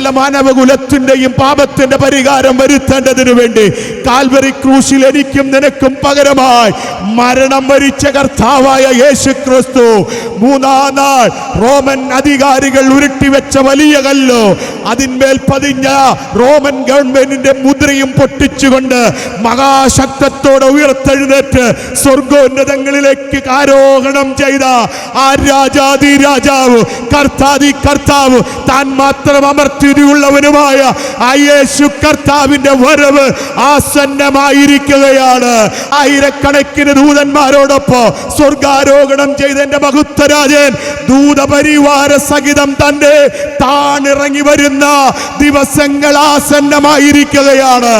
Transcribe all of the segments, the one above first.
മാനവകുലത്തിന്റെയും പാപത്തിന്റെ പരിഹാരം വരുത്തേണ്ടതിനു വേണ്ടി കാൽവറി ക്രൂശിൽ എനിക്കും നിനക്കും പകരമായി മരണം വരിച്ച കർത്താവായ യേശു ക്രിസ്തു മൂന്നാം നാൾ റോമൻ അധികാരികൾ ഉരുട്ടിവെച്ച വലിയ കല്ലോ അതിന്മേൽ പതിഞ്ഞ റോമൻ ഗവൺമെന്റിന്റെ മുദ്രയും പൊട്ടിച്ചുകൊണ്ട് മഹാശക്തത്തോടെ ഉയർത്തെഴുന്നേറ്റ് സ്വർഗോന്നതങ്ങളിലേക്ക് ആരോഹണം ചെയ്ത ആ രാജാതി രാജാവ് കർത്താതി കർത്താവ് താൻ മാത്രം അമർത്തിയുള്ളവനുമായ ആ യേശു കർത്താവിന്റെ വരവ് ആസന്നമായിരിക്കുകയാണ്. ആയിരക്കണക്കിന് ദൂതന്മാരോടൊപ്പം സ്വർഗാരോഹണം ചെയ്ത എന്റെ മഹുത്തരാജൻ ദൂതപരിവാര സഹിതം തന്റെ താണിറങ്ങി വരുന്ന ദിവസങ്ങൾ ആസന്നമായിരിക്കുകയാണ്.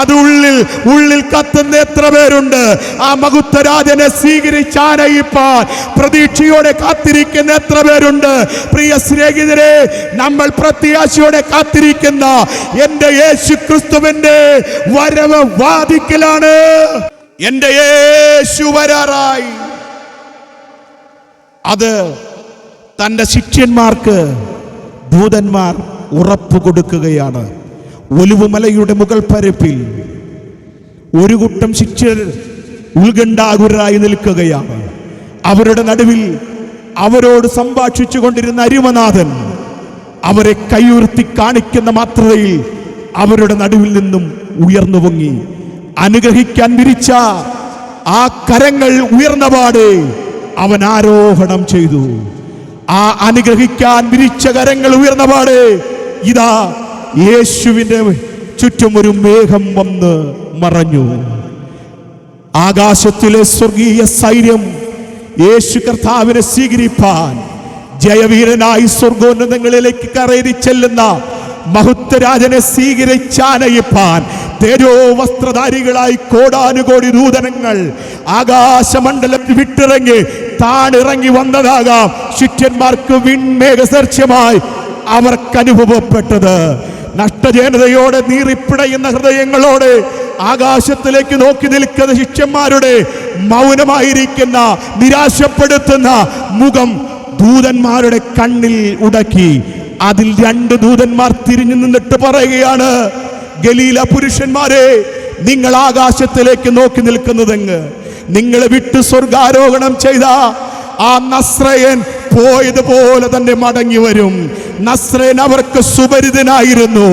അതുള്ളിൽ ഉള്ളിൽ കത്തുന്ന എത്ര പേരുണ്ട്? ആ മഹുത്തരാജനെ സ്വീകരിച്ചാനയിപ്പാൻ പ്രതീക്ഷയോടെ കാത്തിരിക്കുന്ന എത്ര പേരുണ്ട്? പ്രിയ സ്നേഹിതരെ നമ്മൾ പ്രത്യാശയോടെ കാത്തിരിക്കുന്ന എന്റെ യേശു ക്രിസ്തുവിന്റെ വരവ് വാദിക്കലാണ് എന്റെ യേശു വരാറായി. അത് തന്റെ ശിഷ്യന്മാർക്ക് ദൂതന്മാർ ഉറപ്പ് കൊടുക്കുകയാണ്. ഒലിവുമലയുടെ മുകൾ പരപ്പിൽ ഒരു കൂട്ടം ശിഷ്യർ ഉത്കണ്ഠാകുരായി നിൽക്കുകയാണ്. അവരുടെ നടുവിൽ അവരോട് സംഭാഷിച്ചു കൊണ്ടിരുന്ന അരിമനാഥൻ അവരെ കൈയുയർത്തി കാണിക്കുന്ന മാത്രയിൽ അവരുടെ നടുവിൽ നിന്നും ഉയർന്നു പൊങ്ങി. അനുഗ്രഹിക്കാൻ വിരിച്ച ആ കരങ്ങൾ ഉയർന്നപാട് അവൻ ആരോഹണം ചെയ്തു. ആ അനുഗ്രഹിക്കാൻ വിരിച്ച കരങ്ങൾ ഉയർന്നപാട് ഇതാ യേശുവിന്റെ ചുറ്റും ഒരു മേഘം വന്ന് മറഞ്ഞു. ആകാശത്തിലെ സ്വർഗീയ സൈന്യം യേശു കർത്താവിനെ സ്വീകരിപ്പാൻ ജയവീരനായി സ്വർഗോന്നതങ്ങളിലേക്ക് കറേറി ചെല്ലുന്ന മഹുത്തരാജനെ സ്വീകരിച്ചാനയിപ്പാൻ തേജോ വസ്ത്രധാരികളായി കോടാനുകോടി നൂതനങ്ങൾ ആകാശമണ്ഡലത്തിൽ വിട്ടിറങ്ങി താണിറങ്ങി വന്നതാകാം. ശിഷ്യന്മാർക്ക് വിൺമേഘസർച്യമായി അവർക്ക് അനുഭവപ്പെട്ടത്. നഷ്ടജനതയോടെ നീറിപ്പിടയുന്ന ഹൃദയങ്ങളോടെ ആകാശത്തിലേക്ക് നോക്കി നിൽക്കുന്ന ശിഷ്യന്മാരുടെ മൗനമായിരിക്കുന്ന നിരാശപ്പെടുത്തുന്ന മുഖം ദൂതന്മാരുടെ കണ്ണിൽ ഉടക്കി അതിൽ രണ്ട് ദൂതന്മാർ തിരിഞ്ഞു നിന്നിട്ട് പറയുകയാണ് ഗലീല പുരുഷന്മാരെ നിങ്ങൾ ആകാശത്തിലേക്ക് നോക്കി നിൽക്കുന്നതെങ്ങ്? നിങ്ങളെ വിട്ട് സ്വർഗാരോഹണം ചെയ്ത ആ നസ്രയൻ പോയതുപോലെ തന്നെ മടങ്ങി വരും. നസ്രയൻ അവർക്ക് സുപരിതനായിരുന്നു.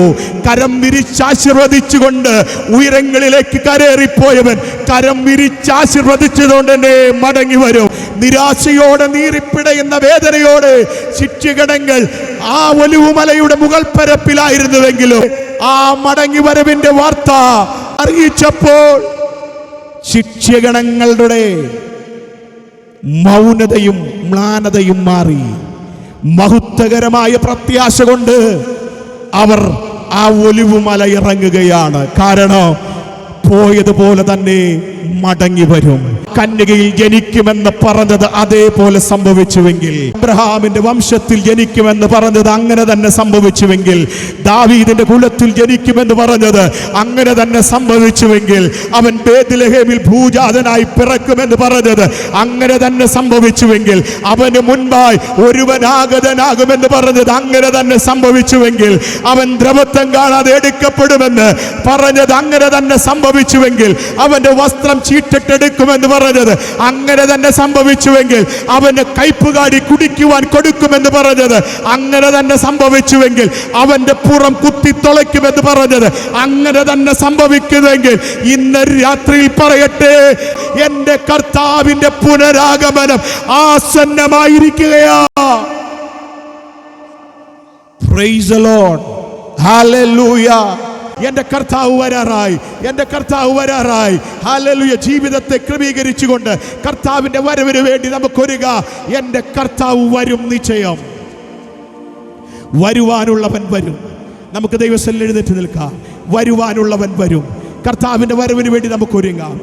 കരം വിരിച്ചാശീർവദിച്ചുകൊണ്ട് ഉയരങ്ങളിലേക്ക് കരേറിപ്പോയവൻ കരം വിരിച്ചാശീർവദിച്ചതുകൊണ്ട് തന്നെ മടങ്ങി വരും. നിരാശയോടെ നീറിപ്പിടയുന്ന വേദനയോടെ ശിക്ഷകടങ്ങൾ ആ ഒലിവുമലയുടെ മുകൾ പരപ്പിലായിരുന്നുവെങ്കിലും ആ മടങ്ങി വരവിന്റെ വാർത്ത അറിയിച്ചപ്പോൾ ശിക്ഷകണങ്ങളുടെ മൗനതയും മ്ലാനതയും മാറി. മഹത്വകരമായ പ്രത്യാശ കൊണ്ട് അവർ ആ ഒലിവുമല ഇറങ്ങുകയാണ്. കാരണം പോയതുപോലെ തന്നെ മടങ്ങി വരും. കന്യകയിൽ ജനിക്കുമെന്ന് പറഞ്ഞത് അതേപോലെ സംഭവിച്ചുവെങ്കിൽ അബ്രഹാമിന്റെ വംശത്തിൽ ജനിക്കുമെന്ന് പറഞ്ഞത് അങ്ങനെ തന്നെ സംഭവിച്ചുവെങ്കിൽ ദാവീദിന്റെ കുലത്തിൽ ജനിക്കുമെന്ന് പറഞ്ഞത് അങ്ങനെ തന്നെ സംഭവിച്ചുവെങ്കിൽ അവൻ ബേദ്ലഹേമിൽ ഭൂജാതനായി പിറക്കുമെന്ന് പറഞ്ഞത് അങ്ങനെ തന്നെ സംഭവിച്ചുവെങ്കിൽ അവന് മുൻപായി ഒരുവനാഗതനാകുമെന്ന് പറഞ്ഞത് അങ്ങനെ തന്നെ സംഭവിച്ചുവെങ്കിൽ അവൻ ദ്രവത്വം കാണാതെ എടുക്കപ്പെടുമെന്ന് പറഞ്ഞത് അങ്ങനെ തന്നെ സംഭവിച്ചുവെങ്കിൽ അവന്റെ വസ്ത്രം ചീട്ടിട്ടെടുക്കുമെന്ന് പറഞ്ഞത് അങ്ങനെ തന്നെ സംഭവിച്ചുവെങ്കിൽ അവന് കയ്പുകാടി കുടിക്കുവാൻ കൊടുക്കുമെന്ന് പറഞ്ഞത് അങ്ങനെ തന്നെ സംഭവിച്ചുവെങ്കിൽ അവന്റെ പുറം കുത്തി തുളയ്ക്കുമെന്ന് പറഞ്ഞത് അങ്ങനെ തന്നെ സംഭവിക്കുമെങ്കിൽ ഇന്ന് രാത്രിയിൽ പറയട്ടെ എന്റെ കർത്താവിന്റെ പുനരാഗമനം ആസന്നമായിരിക്കുകയാ Praise the Lord. എന്റെ കർത്താവ് വരാറായി. എന്റെ കർത്താവ് വരാറായി. ഹാലലുയ ജീവിതത്തെ ക്രമീകരിച്ചുകൊണ്ട് കർത്താവിന്റെ വരവിന് വേണ്ടി നമുക്കൊരുക എന്റെ കർത്താവ് വരും നിശ്ചയം. വരുവാനുള്ളവൻ വരും. നമുക്ക് ദൈവസ്ഥലിൽ എഴുന്നേറ്റ് നിൽക്കാം. വരുവാനുള്ളവൻ വരും. കർത്താവിന്റെ വരവിന് വേണ്ടി നമുക്കൊരുങ്ങാം.